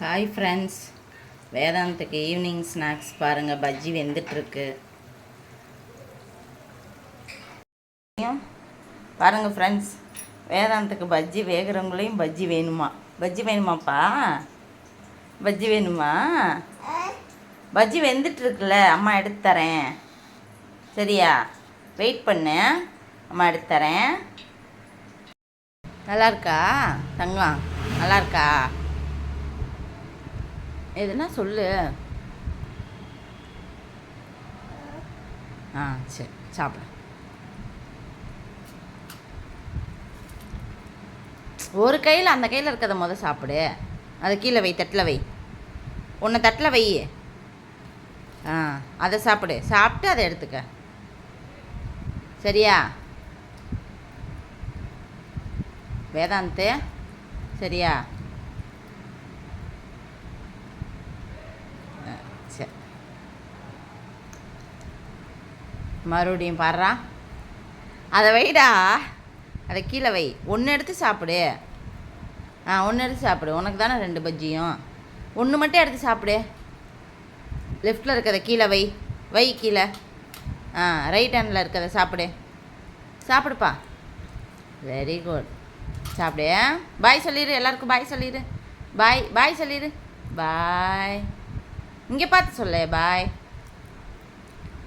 Hi friends வேதாந்துக்கு evening snacks பாருங்கள் பஜ்ஜி வெந்துட்டுருக்கு. பாருங்கள் ஃப்ரெண்ட்ஸ் வேதாந்துக்கு பஜ்ஜி வேகிறவங்களையும் பஜ்ஜி வேணுமா? பஜ்ஜி வேணுமாப்பா? பஜ்ஜி வேணுமா? பஜ்ஜி வெந்துட்டுருக்குல்ல. அம்மா எடுத்து தரேன். சரியா? வெயிட் பண்ணு. அம்மா எடுத்து தரேன். நல்லா இருக்கா தங்கம். நல்லா இருக்கா எதுனா சொல்லு. ஆ சரி. சாப்பிடு. ஒரு கையில் அந்த கையில் இருக்கிறத முத சாப்பிடு. அதை கீழே வை தட்டில் வை. ஒன்று தட்டில் வை ஆ அதை சாப்பிடு. சாப்பிட்டு அதை எடுத்துக்க. சரியா? வேதாந்த் சரியா? ஆ, சரி மறுபடியும் பாடுறா. அதை வைடா. அதை கீழே வை. ஒன்று எடுத்து சாப்பிடு. ஆ ஒன்று எடுத்து சாப்பிடு. உனக்கு தானே ரெண்டு பஜ்ஜியும். ஒன்று மட்டும் எடுத்து சாப்பிடு. லெஃப்டில் இருக்கிறத கீழே வை. வை கீழே. ஆ ரைட் ஹேண்டில் இருக்கிறத சாப்பிடு. சாப்பிடுப்பா. வெரி குட் சாப்பிடு. பாய் சொல்லிடு எல்லாருக்கும் பாய் சொல்லிடு பாய் பாய் சொல்லிடு பாய் இங்கே பார்த்து சொல்லு bye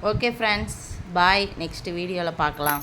okay friends bye next வீடியோவில் பார்க்கலாம்.